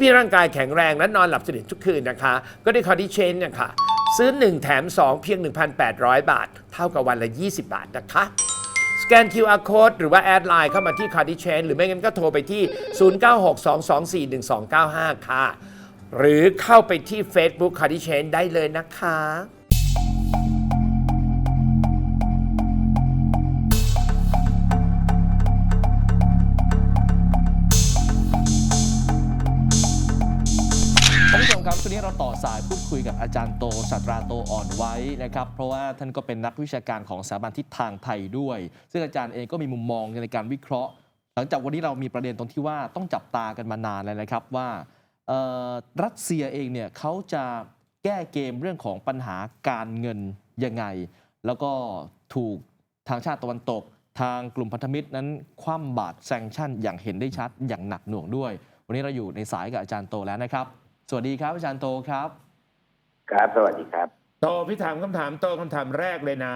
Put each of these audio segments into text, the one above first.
พี่ร่างกายแข็งแรงและนอนหลับสนิททุกคืนนะคะ ก็ได้คอร์ดิเชนเนี่ยค่ะ ซื้อ 1 แถม 2 เพียง 1,800 บาท เท่ากับวันละ 20 บาทนะคะสแกน QR code หรือว่าแอดไลน์เข้ามาที่ c a r d i c h a n หรือไม่งั้นก็โทรไปที่ 0962241295 ค่ะ หรือเข้าไปที่ Facebook c a r d i c h a n ได้เลยนะคะ ครับช่วงนี้เราต่อสายพูดคุยกับอาจารย์โตศาสตราโตอ่อนไว้นะครับ เพราะว่าท่านก็เป็นนักวิชาการของสถาบันทิศทางไทยด้วย ซึ่งอาจารย์เองก็มีมุมมองในการวิเคราะห์ หลังจากวันนี้เรามีประเด็นตรงที่ว่าต้องจับตากันมานานแล้วนะครับว่ารัสเซียเองเนี่ยเขาจะแก้เกมเรื่องของปัญหาการเงินยังไง แล้วก็ถูกทางชาติตะวันตก ทางกลุ่มพันธมิตรนั้นคว่ำบาตรแซงชั่นอย่างเห็นได้ชัดอย่างหนักหน่วงด้วย วันนี้เราอยู่ในสายกับอาจารย์โตแล้วนะครับ สวัสดีครับอาจารย์โตครับ ครับ สวัสดีครับ โตพี่ถามคำถามโตคำถามแรกเลยนะ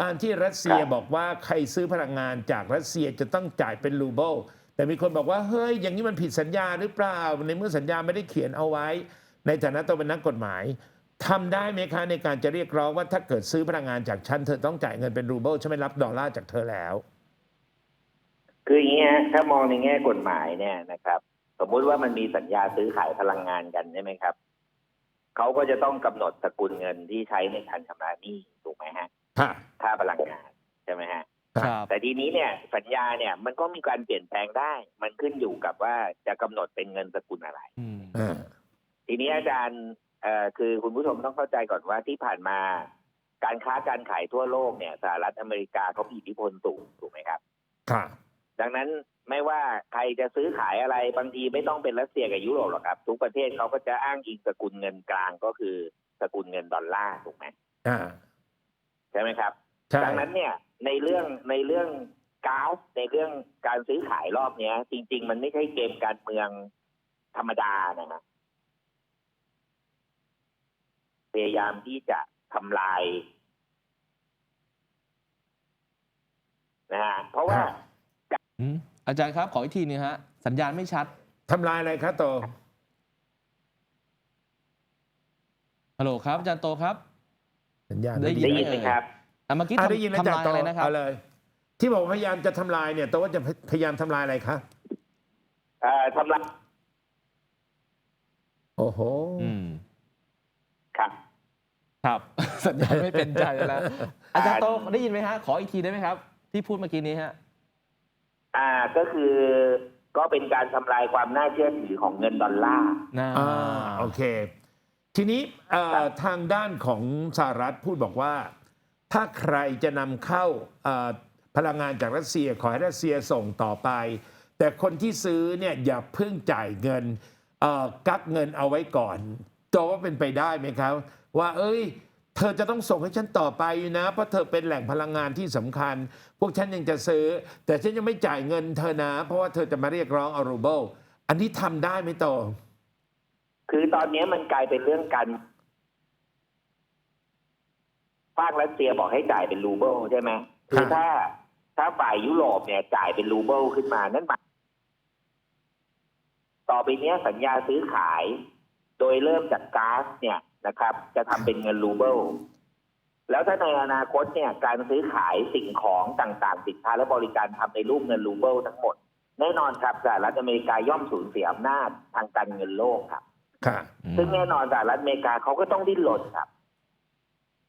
การที่รัสเซียครับ บอกว่าใครซื้อพลังงานจากรัสเซียจะต้องจ่ายเป็นรูเบิลแต่มีคนบอกว่าเฮ้ยอย่างนี้มันผิดสัญญาหรือเปล่า ในเมื่อสัญญาไม่ได้เขียนเอาไว้ ในฐานะโตเป็นนักกฎหมายทำได้ไหมคะในการจะเรียกร้องว่าถ้าเกิดซื้อพลังงานจากฉันเธอต้องจ่ายเงินเป็นรูเบิลฉันไม่รับดอลลาร์จากเธอแล้ว คืออย่างนี้ฮะถ้ามองในแง่กฎหมายเนี่ยนะครับ สมมุติว่ามันมีสัญญาซื้อขายพลังงานกันใช่ไหมครับเขาก็จะต้องกำหนดสกุลเงินที่ใช้ในการชำระหนี้ถูกไหมฮะค่ะค่าพลังงานใช่ไหมฮะครับแต่ทีนี้เนี่ยสัญญาเนี่ยมันก็มีการเปลี่ยนแปลงได้ มันขึ้นอยู่กับว่าจะกำหนดเป็นเงินสกุลอะไรอืมอ่าทีนี้อาจารย์เอ่อคือคุณผู้ชมต้องเข้าใจก่อนว่าที่ผ่านมาการค้าการขายทั่วโลกเนี่ยสหรัฐอเมริกาเขามีอิทธิพลสูงถูกไหมครับค่ะดังนั้น ไม่ว่าใครจะซื้อขายอะไรบางทีไม่ต้องเป็นรัสเซียกับยุโรปหรอกครับ ทุกประเทศเขาก็จะอ้างอิงสกุลเงินกลางก็คือสกุลเงินดอลลาร์ถูกไหมอ่าใช่ไหมครับใช่ดันั้นเนี่ยในเรื่องในเรื่องก๊าซในเรื่องการซื้อขายรอบเนี้ย จริง ๆ มันไม่ใช่เกมการเมืองธรรมดานะฮะพยายามที่จะทำลายนะฮะเพราะว่า อืมอาจารย์ครับขออีกทีนึงฮะสัญญาณไม่ชัดทำลายอะไรคะโตฮัลโหลครับอาจารย์โตครับ สัญญาณได้ได้ยินไหมครับอะเมื่อกี้อะทำได้ยินแล้วทำจากลายโตอะไรนะครับเอาเลย ที่บอกว่าพยายามจะทำลายเนี่ยโตว่าจะพยายามทำลายอะไรคะเอ่อทำลายโอ้โหอืมครับครับสัญญาณไม่เป็นใจแล้วอาจารย์โตได้ยินไหมฮะขออีกทีได้ไหมครับ ที่พูดเมื่อกี้นี้ฮะ อ่าก็คือก็เป็นการทำลายความน่าเชื่อถือของเงินดอลลาร์น่าอ่าโอเค ทีนี้เอ่อครับทางด้านของสหรัฐพูดบอกว่า ถ้าใครจะนำเข้าเอ่อพลังงานจากรัสเซียขอให้รัสเซียส่งต่อไป แต่คนที่ซื้อเนี่ยอย่าเพิ่งจ่ายเงินเอ่อกักเงินเอาไว้ก่อนโจว่าเป็นไปได้ไหมครับ ว่าเอ้ย เธอจะต้องส่งให้ฉันต่อไปนะ เพราะเธอเป็นแหล่งพลังงานที่สำคัญ พวกฉันยังจะซื้อ แต่ฉันยังไม่จ่ายเงินเธอนะ เพราะว่าเธอจะมาเรียกร้องอารูเบิลอันนี้ทำได้ไหมโตคือตอนนี้มันกลายเป็นเรื่องการภาครัสเซียบอกให้จ่ายเป็นรูเบิลใช่ไหมคือถ้า ถ้าฝ่ายยุโรปเนี่ยจ่ายเป็นรูเบิลขึ้นมานั่นหมายต่อไปนี้สัญญาซื้อขาย โดยเริ่มจากก๊าซเนี่ย นะครับ จะทำเป็นเงินรูเบิลแล้วถ้าในอนาคตเนี่ยการซื้อขายสิ่งของต่างๆ สินค้าและบริการทำในรูปเงินรูเบิลทั้งหมด แน่นอนครับสหรัฐอเมริกาย่อมสูญเสียอำนาจทางการเงินโลกครับค่ะซึ่งแน่นอนสหรัฐอเมริกาเขาก็ต้องดิ้นรนครับ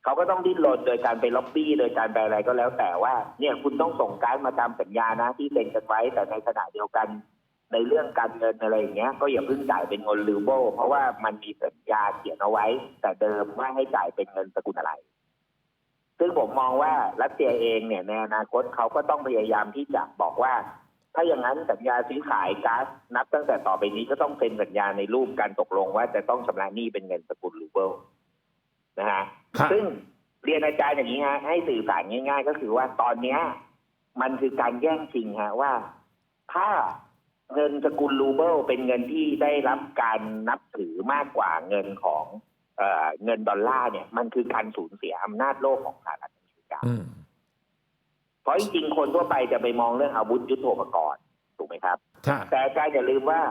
เขาก็ต้องดิ้นรนโดยการไปล็อบบี้โดยการไปอะไรก็แล้วแต่ว่า เนี่ยคุณต้องส่งการดมาตามสัญญานะที่เซ็นกันไว้แต่ในขณะเดียวกัน ในเรื่องการเงินอะไรอย่างเงี้ยก็อย่าเพิ่งจ่ายเป็นเงินรูเบิลเพราะว่ามันมีสัญญาเขียนเอาไว้ แต่เดิมว่าให้จ่ายเป็นเงินสกุลอะไร ซึ่งผมมองว่ารัสเซียเองเนี่ยในอนาคตเขาก็ต้องพยายามที่จะบอกว่า ถ้าอย่างนั้นสัญญาซื้อขายก๊าซนับตั้งแต่ต่อไปนี้ก็ต้องเป็นสัญญาในรูปการตกลงว่าจะต้องชำระหนี้เป็นเงินสกุลรูเบิลนะฮะครับซึ่งเรียนอาจารย์อย่างนี้ฮะให้สื่อสารง่าย ๆ ก็คือว่าตอนเนี้ย มันคือการแย่งชิงฮะว่า ถ้า เงินสกุลรูเบิลเป็นเงินที่ได้รับการนับถือมากกว่าเงินของเอ่อเงินดอลลาร์เนี่ยมันคือการสูญเสียอำนาจโลกของสหรัฐอเมริกาอืมเพราะจริงๆคนทั่วไปจะไปมองเรื่องอาวุธยุทโธปกรณ์ถูกไหมครับค่ะแต่อาจารย์อย่าลืมว่า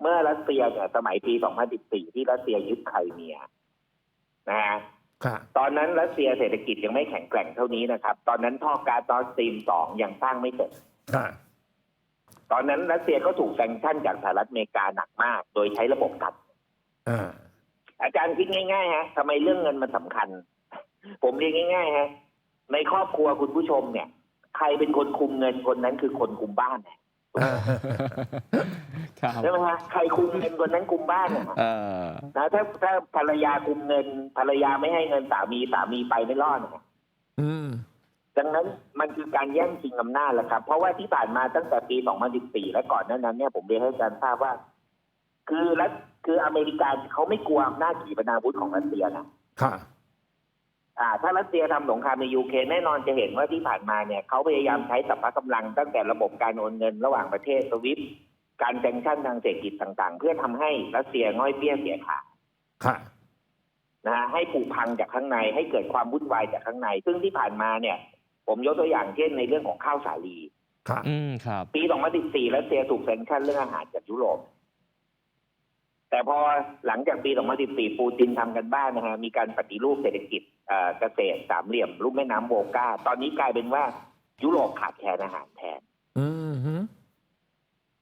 เมื่อรัสเซียเนี่ยสมัยปี 2014 ที่รัสเซียยึดไครเมียนะฮะค่ะตอนนั้นรัสเซียเศรษฐกิจยังไม่แข็งแกร่งเท่านี้นะครับ ตอนนั้นท่อก๊าซนอร์ดสตรีมสองยังสร้างไม่เสร็จค่ะ ตอนนั้นรัสเซียก็ถูกแซงชั่นจากสหรัฐอเมริกาหนักมาก โดยใช้ระบบกัดอ่าอาจารย์คิดง่ายๆฮะทำไมเรื่องเงินมันสำคัญ ผมเรียนง่ายๆฮะในครอบครัวคุณผู้ชมเนี่ย ใครเป็นคนคุมเงินคนนั้นคือคนคุมบ้านเนี่ยอ่าครับใช่ไหมฮะใครคุมเงินคนนั้นคุมบ้านเนี่ยเออนะถ้าถ้าภรรยาคุมเงิน ภรรยาไม่ให้เงินสามีสามีไปไม่รอดนะอืม ดังนั้นมันคือการแย่งชิงอำนาจแหละครับ เพราะว่าที่ผ่านมาตั้งแต่ปี 2014 และก่อนหนั้นนั้นเนี่ยผมเรียนให้อาจารย์ทราบว่า คือรัฐคืออเมริกาเขาไม่กลัวอำนาจขีปนาวุธของรัสเซียนะค่ะอ่า ถ้ารัสเซียทำสงครามในยูเครนแน่นอนจะเห็นว่าที่ผ่านมาเนี่ยเขาพยายามใช้สัพพะกำลังตั้งแต่ระบบการโอนเงินระหว่างประเทศสวิฟการแซงชั่นทางเศรษฐกิจต่าง ๆ เพื่อทำให้รัสเซียง่อยเปี้ยเสียขาค่ะนะฮะให้ผูกพังจากข้างในให้เกิดความวุ่นวายจากข้างใน ซึ่งที่ผ่านมาเนี่ย ผมยกตัวอย่างเช่นในเรื่องของข้าวสาลีค่ะอืมครับ ปี 2014 รัสเซียถูกแซงชั่นเรื่องอาหารจากยุโรป แต่พอหลังจากปี 2014 ปูตินทำกันบ้านนะฮะ มีการปฏิรูปเศรษฐกิจเอ่อเกษตรสามเหลี่ยมลุ่มแม่น้ำโวกา ตอนนี้กลายเป็นว่ายุโรปขาดแคลนอาหารแทนอืมฮึ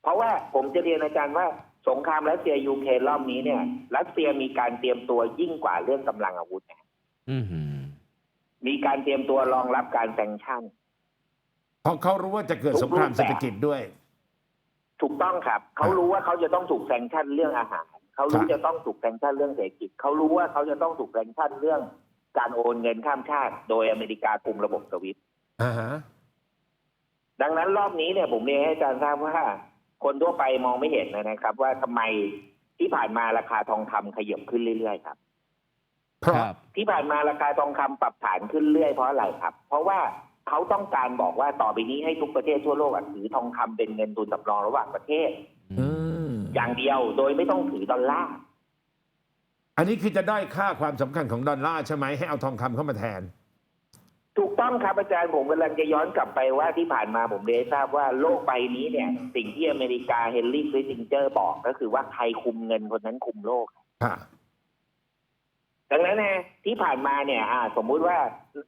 เพราะว่าผมจะเรียนอาจารย์ว่าสงครามรัสเซียยูเครนรอบนี้เนี่ย รัสเซียมีการเตรียมตัวยิ่งกว่าเรื่องกำลังอาวุธนะอืม มีการเตรียมตัวรองรับการแซงชั่น เพราะเขารู้ว่าจะเกิดสงครามเศรษฐกิจด้วย ถูกต้องครับ เขารู้ว่าเขาจะต้องถูกแซงชั่นเรื่องอาหาร เขารู้ครับจะต้องถูกแซงชั่นเรื่องเศรษฐกิจ เขารู้ว่าเขาจะต้องถูกแซงชั่นเรื่องการโอนเงินข้ามชาติ โดยอเมริกากลุ่มระบบสวิฟต์อ่าฮะดังนั้นรอบนี้เนี่ยผมเรียนให้อาจารย์ทราบว่าคนทั่วไปมองไม่เห็นนะครับ ว่าทำไมที่ผ่านมาราคาทองคำขยับขึ้นเรื่อยๆครับเพราะ ครับที่ผ่านมาราคาทองคำปรับฐานขึ้นเรื่อยเพราะอะไรครับ เพราะว่าเขาต้องการบอกว่าต่อไปนี้ให้ทุกประเทศทั่วโลกอะถือทองคำเป็นเงินทุนสำรองระหว่างประเทศอืมอย่างเดียวโดยไม่ต้องถือดอลลาร์อันนี้คือจะได้ค่าความสำคัญของดอลลาร์ใช่ไหมให้เอาทองคำเข้ามาแทน ถูกต้องครับอาจารย์ผมกำลังจะย้อนกลับไปว่าที่ผ่านมาผมเรียนให้ทราบว่าโลกใบนี้เนี่ย สิ่งที่อเมริกาเฮนรี่คริสติงเจอร์บอกก็คือว่าใครคุมเงินคนนั้นคุมโลกค่ะ ดังนั้นนะที่ผ่านมาเนี่ยอ่าสมมุติว่า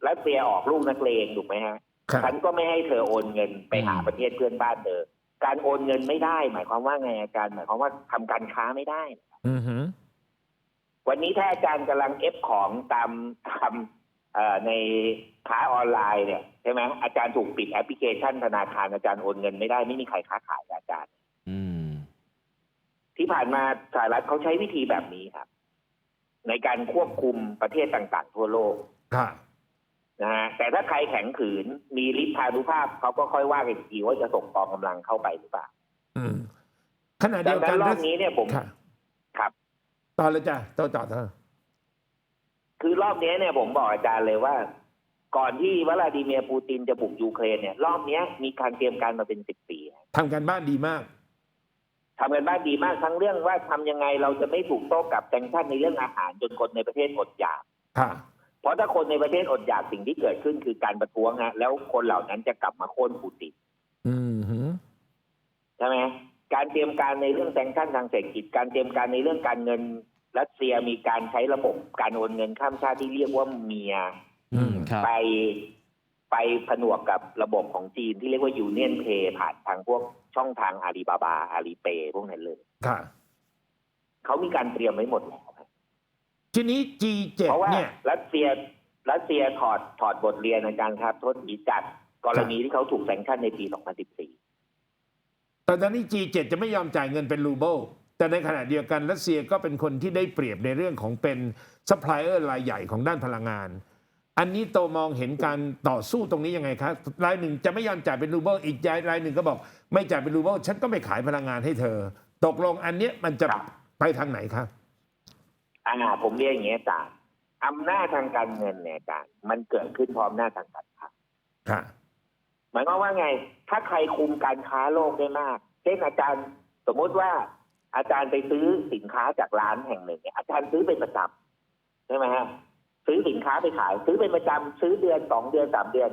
รัสเซียออกลูกนักเลงถูกไหมฮะครับ ฉันก็ไม่ให้เธอโอนเงินไปหาอืมประเทศเพื่อนบ้านเธอการโอนเงินไม่ได้ หมายความว่าไงอาจารย์หมายความว่าทำการค้าไม่ได้ อือฮึวันนี้ถ้าอาจารย์กำลังเอฟของตามตามเอ่อในค้าออนไลน์เนี่ยใช่ไหมอาจารย์ถูกปิดแอปพลิเคชันธนาคารอาจารย์โอนเงินไม่ได้ไม่มีใครค้าขายกับอาจารย์ อืม ที่ผ่านมาสหรัฐเขาใช้วิธีแบบนี้ครับ ในการควบคุมประเทศต่างๆ ทั่วโลกค่ะนะฮะแต่ถ้าใครแข็งขืนมีฤทธานุภาพเขาก็ค่อยว่ากันอีกทีว่าจะส่งกองกำลังเข้าไปหรือเปล่าอืมขณะดัเดียงวนั้กันนรอรับสนี้เนี่ยผมค่ะครับต่อเลยจ้ะต่อต่อต่อคือรอบนี้เนี่ยผมบอกอาจารย์เลยว่า ก่อนที่วลาดิเมียร์ปูตินจะบุกยูเครนเนี่ย รอบเนี้ยมีการเตรียมการมาเป็นสิบปีทำกันบ้านดีมาก ทำกันบ้านดีมากทั้งเรื่องว่าทำยังไงเราจะไม่ถูกโต้กลับแซงชั่นในเรื่องอาหารจนคนในประเทศอดอยากค่ะเพราะถ้าคนในประเทศอดอยากสิ่งที่เกิดขึ้นคือการประท้วงฮะแล้วคนเหล่านั้นจะกลับมาโค่นปูตินอืมฮึใช่ไหมการเตรียมการในเรื่องแซงชั่นทางเศรษฐกิจการเตรียมการในเรื่องการเงินรัสเซียมีการใช้ระบบการโอนเงินข้ามชาติที่เรียกว่าเมียอืมครับไป ไปผนวกกับระบบของจีนที่เรียกว่ายูเนียนเพย์ผ่านทางพวกช่องทางอาลีบาบาอาลีเปพวกนั้นเลยค่ะเขามีการเตรียมไว้หมดแล้วครับทีนี้ G7 เพราะว่าเนี่ยรัสเซียรัสเซียถอดถอดบทเรียนอาจารย์ครับโทษทีจากกรณีที่เขาถูกแซงชั่นในปี 2014 แต่ตอนนี้ G7 จะไม่ยอมจ่ายเงินเป็นรูเบิลแต่ในขณะเดียวกันรัสเซียก็เป็นคนที่ได้เปรียบในเรื่องของเป็นซัพพลายเออร์รายใหญ่ของด้านพลังงาน อันนี้โตมองเห็นการต่อสู้ตรงนี้ยังไงครับรายหนึ่งจะไม่ยอมจ่ายเป็นรูเบิลอีกรายหนึ่งก็บอก ไม่จ่ายเป็นรูเบิลฉันก็ไม่ขายพลังงานให้เธอ ตกลงอันเนี้ยมันจะครับไปทางไหนครับอ่าผมเรียกอย่างนี้อาจารย์อำนาจทางการเงินเนี่ยอาจารย์มันเกิดขึ้นพร้อมหน้าจทางการค้าค่ะหมายความว่าไง ถ้าใครคุมการค้าโลกได้มาก เช่นอาจารย์สมมุติว่า อาจารย์ไปซื้อสินค้าจากร้านแห่งหนึ่งเนี่ยอาจารย์ซื้อเป็นประจำใช่ไหมฮะ ซื้อสินค้าไปขาย ซื้อเป็นประจำซื้อเดือนสองเดือนสามเดือน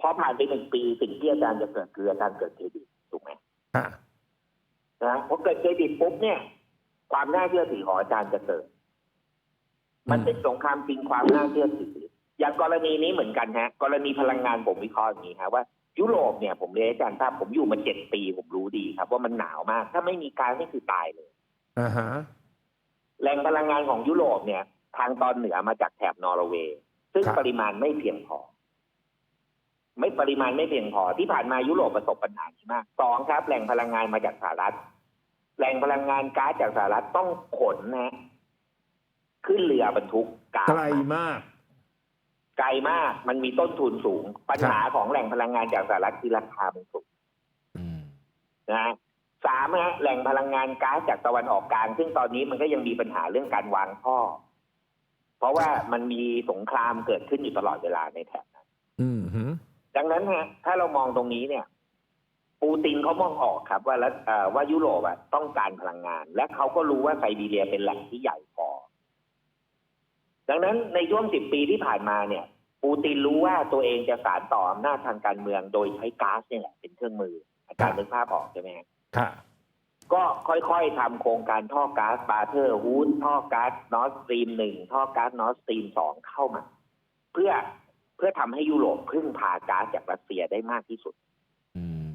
พอผ่านไปหนึ่งปีสิ่งที่อาจารย์จะเกิดคืออาจารย์เกิดเครดิตถูกไหมค่ะนะพอเกิดเครดิตปุ๊บเนี่ย ความน่าเชื่อถือของอาจารย์จะเกิด มันเป็นสงครามจริงความน่าเชื่อถืออย่างกรณีนี้เหมือนกันฮะ กรณีพลังงานผมวิเคราะห์อย่างนี้ฮะว่ายุโรปเนี่ยผมเรียนให้อาจารย์ทราบผมอยู่มาเจ็ดปีผมรู้ดีครับ ว่ามันหนาวมาก ถ้าไม่มีการนี่คือตายเลยอ่าฮะแหล่งพลังงานของยุโรปเนี่ย ทางตอนเหนือมาจากแถบนอร์เวย์ ซึ่งครับปริมาณไม่เพียงพอ ไม่ปริมาณไม่เพียงพอที่ผ่านมายุโรปประสบปัญหานี้มากสองครับ แหล่งพลังงานมาจากสหรัฐแหล่งพลังงานก๊าซจากสหรัฐต้องขนนะฮะขึ้นเรือบรรทุกก๊าซไกลมามาก ไกลมากมันมีต้นทุนสูง ปัญหาของแหล่งพลังงานจากสหรัฐคือราคามันสูงอืมนะฮะสามฮะแหล่งพลังงานก๊าซจากตะวันออกกลาง ซึ่งตอนนี้มันก็ยังมีปัญหาเรื่องการวางท่อ เพราะว่ามันมีสงครามเกิดขึ้นอยู่ตลอดเวลาในแถบนั้นอืมฮึดังนั้นฮะถ้าเรามองตรงนี้เนี่ย ปูตินเขามองออกครับ ว่าแล้วเอ่อว่ายุโรปอะต้องการพลังงาน และเขาก็รู้ว่าไซบีเรียเป็นแหล่งที่ใหญ่พอ ดังนั้นในช่วงสิบปีที่ผ่านมาเนี่ย ปูตินรู้ว่าตัวเองจะสานต่ออำนาจทางการเมืองโดยใช้ก๊าซเนี่ยแหละเป็นเครื่องมืออาจารย์นึกภาพออกใช่ไหมฮะค่ะ ก็ค่อยๆทำโครงการท่อก๊าซบาเทอร์ฮูดท่อก๊าซนอสตรีมหนึ่งท่อก๊าซนอสตรีมสองเข้ามา เพื่อเพื่อทำให้ยุโรปพึ่งพาก๊าซจากรัสเซียได้มากที่สุดอืม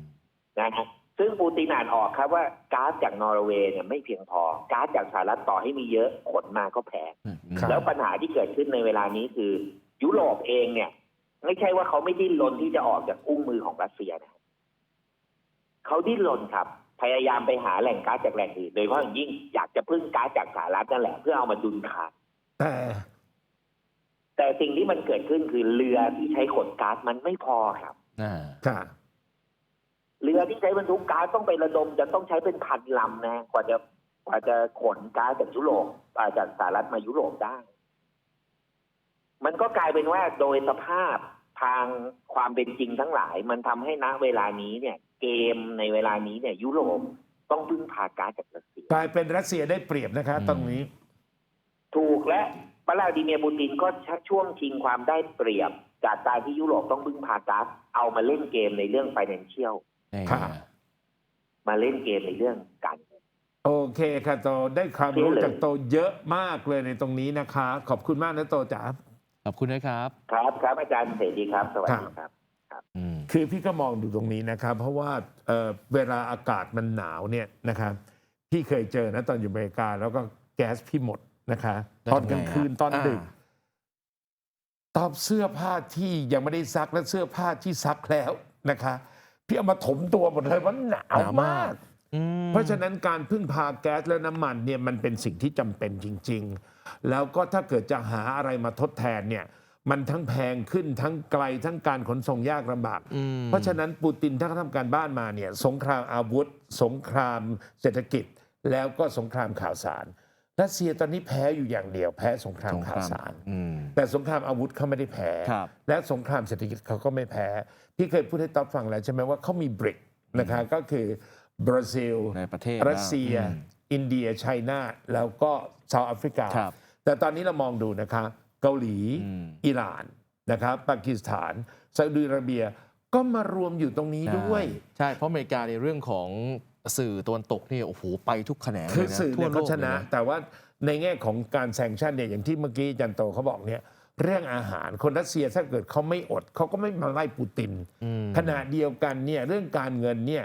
นะฮะซึ่งปูตินอ่านออกครับว่าก๊าซจากนอร์เวย์เนี่ยไม่เพียงพอก๊าซจากสหรัฐต่อให้มีเยอะขนมาก็แพงครับแล้วปัญหาที่เกิดขึ้นในเวลานี้คือ ยุโรปเองเนี่ย ไม่ใช่ว่าเขาไม่ดิ้นรนที่จะออกจากอุ้งมือของรัสเซียนะครับเขาดิ้นรนครับ พยายามไปหาแหล่งก๊าซจากแหล่งอื่น โดยเฉพาะอย่างยิ่งอยากจะพึ่งก๊าซจากสหรัฐนั่นแหละเพื่อเอามาดุลขาดแต่แต่สิ่งที่มันเกิดขึ้นคือเรือที่ใช้ขนก๊าซมันไม่พอครับอ่าค่ะเรือที่ใช้บรรทุกก๊าซต้องไประดมจะต้องใช้เป็นพันลำนะ กว่าจะกว่าจะขนก๊าซจากยุโรปอ่าจากสหรัฐมายุโรปได้ มันก็กลายเป็นว่าโดยสภาพทางความเป็นจริงทั้งหลาย มันทำให้ณเวลานี้เนี่ย เกมในเวลานี้เนี่ยยุโรปต้องพึ่งพาก๊าซจากรัสเซียกลายเป็นรัสเซียได้เปรียบนะคะตรงนี้ ถูกและวลาดิเมียร์ปูตินก็ชักช่วงชิงความได้เปรียบ จากการที่ยุโรปต้องพึ่งพาก๊าซเอามาเล่นเกมในเรื่อง financial นี่ครับมาเล่นเกมในเรื่องการเงินโอเคค่ะโตได้ความรู้เชื่อเลยจากโตเยอะมากเลยในตรงนี้นะคะ ขอบคุณมากนะโตจ๋าขอบคุณนะครับ ครับครับอาจารย์เสรีครับ สวัสดีครับอืม คือพี่ก็มองดูตรงนี้นะครับ เพราะว่าเอ่อเวลาอากาศมันหนาวเนี่ยนะครับพี่เคยเจอนะตอนอยู่อเมริกา แล้วก็แก๊สพี่หมดนะคะแล้วตอนกลางทำไงฮะคืนตอนดึกอ่าตอบเสื้อผ้าที่ยังไม่ได้ซักและเสื้อผ้าที่ซักแล้วนะคะพี่เอามาถมตัวหมดเลยมันหนาวมากอืมเพราะฉะนั้นการพึ่งพาแก๊สและน้ำมันเนี่ยมันเป็นสิ่งที่จำเป็นจริง ๆ แล้วก็ถ้าเกิดจะหาอะไรมาทดแทนเนี่ย มันทั้งแพงขึ้นทั้งไกลทั้งการขนส่งยากลำบากอืมเพราะฉะนั้นปูตินถ้าเขาทำการบ้านมาเนี่ยสงครามอาวุธ สงครามเศรษฐกิจ แล้วก็สงครามข่าวสารรัสเซียตอนนี้แพ้อยู่อย่างเดียวแพ้สงครามสงคข่าวรามสารอืมแต่สงครามอาวุธเขาไม่ได้แพ้ครับและสงครามเศรษฐกิจเขาก็ไม่แพ้ พี่เคยพูดให้ต๊อบฟังแล้วใช่ไหมว่าเขามีบริกนะคะก็คือบราซิลในประเทศรัสเซียอืมอินเดียไชน่าแล้วก็เซาท์แอฟริกาครับแต่ตอนนี้เรามองดูนะคะ เกาหลีอืมอิหร่านนะครับปากีสถานซาอุดิอาระเบียก็มารวมอยู่ตรงนี้ด้วย ใช่ เพราะอเมริกาในเรื่องของสื่อตะวันตกนี่โอ้โหไปทุกแขนงคือเลยนะสื่อทั่เนี่วยโลเขากชนะเลยแต่ว่าในแง่ของการแซงชั่นเนี่ยอย่างที่เมื่อกี้อาจันโตเขาบอกเนี่ยเรื่องอาหารคนรัสเซียถ้าเกิดเขาไม่อดเขาก็ไม่มาไล่ปูตินอืมขณะเดียวกันเนี่ยเรื่องการเงินเนี่ย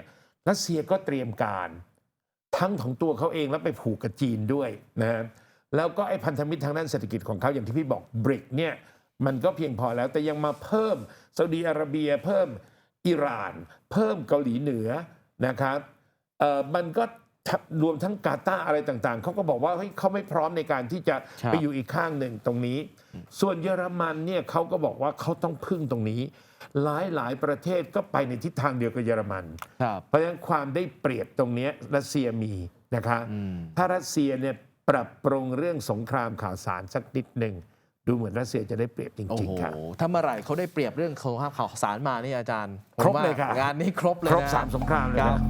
รัสเซียก็เตรียมการ ทั้งของตัวเขาเองแล้วไปผูกกับจีนด้วยนะฮะ แล้วก็ไอ้พันธมิตรทางด้านเศรษฐกิจของเขาอย่างที่พี่บอกบริกเนี่ยมันก็เพียงพอแล้วแต่ยังมาเพิ่มซาอุดีอาระเบียเพิ่มอิหร่าน เพิ่มเกาหลีเหนือนะครับเอ่อมันก็ทับรวมทั้งกาตาร์อะไรต่างๆ เขาก็บอกว่าเฮ้ยเขาไม่พร้อมในการที่จะครับไปอยู่อีกข้างหนึ่งตรงนี้ ส่วนเยอรมันเนี่ยเขาก็บอกว่าเขาต้องพึ่งตรงนี้ หลายหลายๆประเทศก็ไปในทิศทางเดียวกับเยอรมันครับเพราะฉะนั้นความได้เปรียบตรงเนี้ยรัสเซียมีนะคะอืมถ้ารัสเซียเนี่ย ปรับปรุงเรื่องสงครามข่าวสารสักนิดหนึ่งดูเหมือนรัสเซียจะได้เปรียบจโอ้ริงโห ๆครับถ้าเมื่อไหร่เขาได้เปรียบเรื่องของข่าวสารมานี่อาจารย์ผมครบว่าเลยครับ งานนี้ครบเลยครบนะสามสงครามเลยครันะ บ